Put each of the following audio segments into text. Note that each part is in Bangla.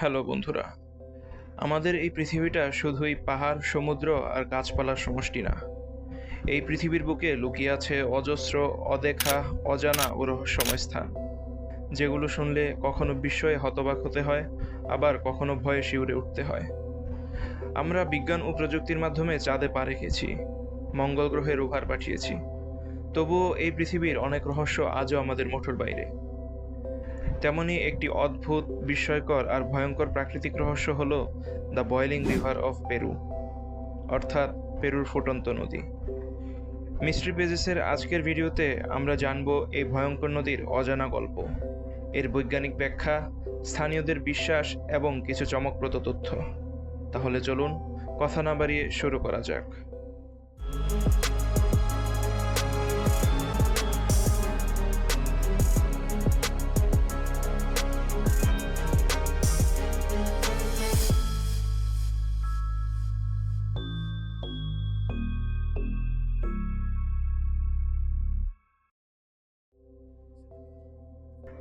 হ্যালো বন্ধুরা, আমাদের এই পৃথিবীটা শুধুই পাহাড়, সমুদ্র আর গাছপালার সমষ্টি না। এই পৃথিবীর বুকে লুকিয়ে আছে অজস্র, অদেখা, অজানা ও রহস্যময় স্থান যেগুলো শুনলে কখনো বিস্ময়ে হতবাক হতে হয়, আবার কখনো ভয়ে শিউরে উঠতে হয়। আমরা বিজ্ঞান ও প্রযুক্তির মাধ্যমে চাঁদে পা রেখেছি, মঙ্গল গ্রহে রোভার পাঠিয়েছি। তবুও এই পৃথিবীর অনেক রহস্য আজও আমাদের মোটর বাইরে। তেমনি একটি অদ্ভুত, বিস্ময়কর আর ভয়ঙ্কর প্রাকৃতিক রহস্য হল the boiling river of Peru, অর্থাৎ পেরুর ফুটন্ত নদী। মিস্ট্রি পেজেসের আজকের ভিডিওতে আমরা জানব এই ভয়ঙ্কর নদীর অজানা গল্প। এর বৈজ্ঞানিক ব্যাখ্যা, স্থানীয়দের বিশ্বাস এবং কিছু চমকপ্রদ তথ্য। তাহলে চলুন, কথা না বাড়িয়ে শুরু করা যাক।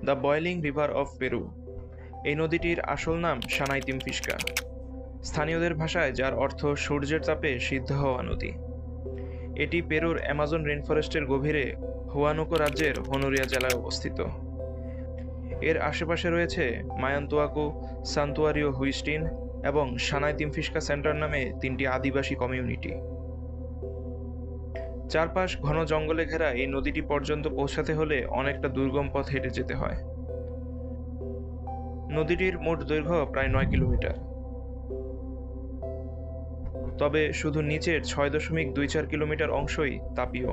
The boiling river of Peru. এই নদীটির আসল নাম সানাইতিম ফিসকা। স্থানীয়দের ভাষায় যার অর্থ সূর্যের তাপে সিদ্ধ হওয়া নদী। এটি পেরুর অ্যামাজন রেনফরেস্টের গভীরে হুয়ানুকো রাজ্যের হনুরিয়া জেলায় অবস্থিত। এর আশেপাশে রয়েছে মায়ান্তুয়াকু, সান্তুয়ারিও হুইস্টিন এবং সানাইতিম ফিসকা সেন্টার নামে তিনটি আদিবাসী কমিউনিটি। চারপাশ ঘন জঙ্গলে ঘেরা এই নদীটি পর্যন্ত পৌঁছাতে হলে অনেকটা দুর্গম পথ হেঁটে যেতে হয়। নদীটির মোট দৈর্ঘ্য প্রায় নয় কিলোমিটার। তবে শুধু নিচের ছয় দশমিক দুই চার কিলোমিটার অংশই তাপীয়।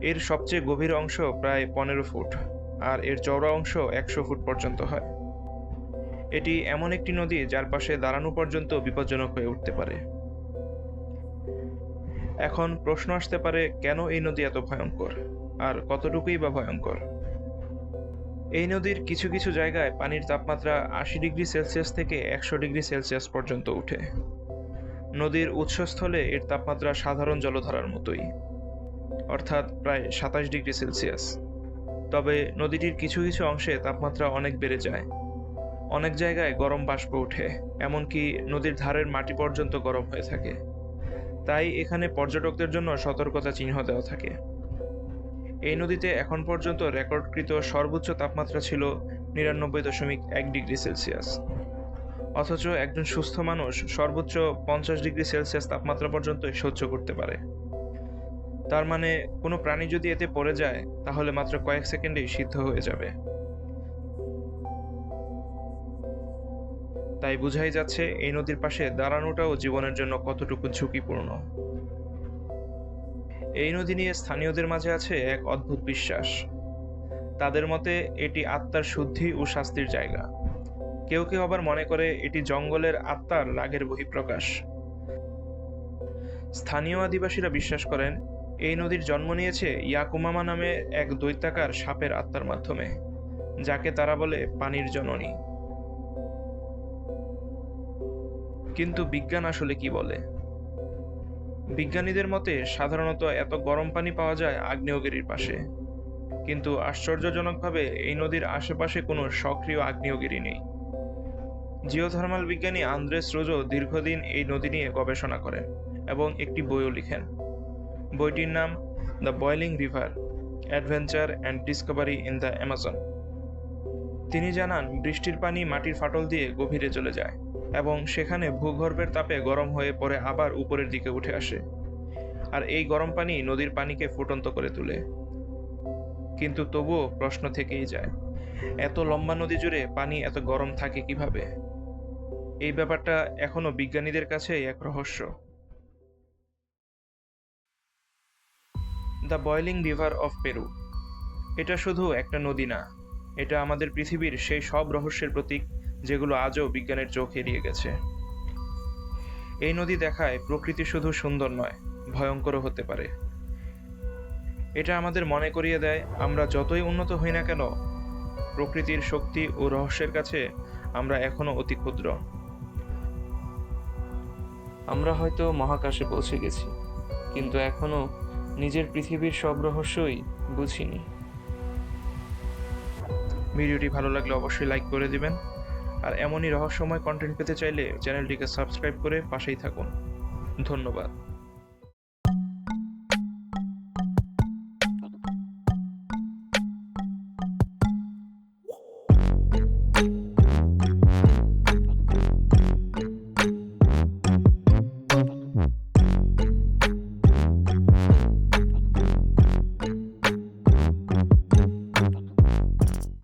এর সবচেয়ে গভীর অংশ প্রায় পনেরো ফুট, আর এর চওড়া অংশ একশো ফুট পর্যন্ত হয়। এটি এমন একটি নদী যার পাশে দাঁড়ানো পর্যন্ত বিপজ্জনক হয়ে উঠতে পারে। এখন প্রশ্ন আসতে পারে, কেন এই নদী এত ভয়ঙ্কর? আর কতটুকুই বা ভয়ঙ্কর? এই নদীর কিছু কিছু জায়গায় পানির তাপমাত্রা আশি ডিগ্রি সেলসিয়াস থেকে একশো ডিগ্রি সেলসিয়াস পর্যন্ত উঠে। নদীর উৎসস্থলে এর তাপমাত্রা সাধারণ জলধারার মতোই, অর্থাৎ প্রায় সাতাশ ডিগ্রি সেলসিয়াস। তবে নদীটির কিছু কিছু অংশে তাপমাত্রা অনেক বেড়ে যায়। অনেক জায়গায় গরম বাষ্প ওঠে, এমনকি নদীর ধারের মাটি পর্যন্ত গরম হয়ে থাকে। তাই এখানে পর্যটকদের জন্য সতর্কতা চিহ্ন দেওয়া থাকে। এই নদীতে এখন পর্যন্ত রেকর্ডকৃত সর্বোচ্চ তাপমাত্রা ছিল নিরানব্বই দশমিক এক ডিগ্রি সেলসিয়াস। অথচ একজন সুস্থ মানুষ সর্বোচ্চ পঞ্চাশ ডিগ্রি সেলসিয়াস তাপমাত্রা পর্যন্ত সহ্য করতে পারে। তার মানে কোনো প্রাণী যদি এতে পড়ে যায়, তাহলে মাত্র কয়েক সেকেন্ডেই সিদ্ধ হয়ে যাবে। তাই বোঝাই যাচ্ছে এই নদীর পাশে দাঁড়ানোটাও জীবনের জন্য কতটুকু ঝুঁকিপূর্ণ। এই নদী নিয়ে স্থানীয়দের মাঝে আছে এক অদ্ভুত বিশ্বাস। তাদের মতে, এটি আত্মার শুদ্ধি ও শাস্তির জায়গা। কেউ কেউ আবার মনে করে, এটি জঙ্গলের আত্মার রাগের বহিঃপ্রকাশ। স্থানীয় আদিবাসীরা বিশ্বাস করেন, এই নদীর জন্ম নিয়েছে ইয়াকুমামা নামে এক দৈত্যাকার সাপের আত্মার মাধ্যমে, যাকে তারা বলে পানির জননী। কিন্তু বিজ্ঞান আসলে কি বলে? বিজ্ঞানীদের মতে, সাধারণত এত গরম পানি পাওয়া যায় আগ্নেয়গিরির পাশে। কিন্তু আশ্চর্যজনকভাবে, এই নদীর আশেপাশে কোনো সক্রিয় আগ্নেয়গিরি নেই। জিওথার্মাল বিজ্ঞানী আন্দ্রেস রোজো দীর্ঘদিন এই নদী নিয়ে গবেষণা করেন এবং একটি বইও লিখেন। বইটির নাম the boiling river adventure and discovery in the Amazon তিনি জানান, বৃষ্টির পানি মাটির ফাটল দিয়ে গভীরে চলে যায়। এবং সেখানে ভূগর্ভের তাপে গরম হয়ে পরে আবার উপরের দিকে উঠে আসে। আর এই গরম পানি নদীর পানিকে ফুটন্ত করে তোলে। কিন্তু তবুও প্রশ্ন থেকেই যায়, এত লম্বা নদী জুড়ে পানি এত গরম থাকে কীভাবে? এই ব্যাপারটা এখনও বিজ্ঞানীদের কাছে এক রহস্য। The boiling river of Peru. এটা শুধু একটা নদী না, এটা আমাদের পৃথিবীর সেই সব রহস্যের প্রতীক যেগুলো আজও বিজ্ঞানের চোখ এড়িয়ে গেছে। এই নদী দেখায় প্রকৃতি শুধু সুন্দর নয়, ভয়ঙ্করও হতে পারে। এটা আমাদের মনে করিয়ে দেয়, আমরা যতই উন্নত হই না কেন, প্রকৃতির শক্তি ও রহস্যের কাছে আমরা এখনও অতি ক্ষুদ্র। আমরা হয়তো মহাকাশে পৌঁছে গেছি, কিন্তু এখনও নিজের পৃথিবীর সব রহস্যই বুঝিনি। ভিডিওটি ভালো লাগলে অবশ্যই লাইক করে দিবেন। আর এমনই রহস্যময় কন্টেন্ট পেতে চাইলে চ্যানেলটিকে সাবস্ক্রাইব করে পাশেই থাকুন। ধন্যবাদ।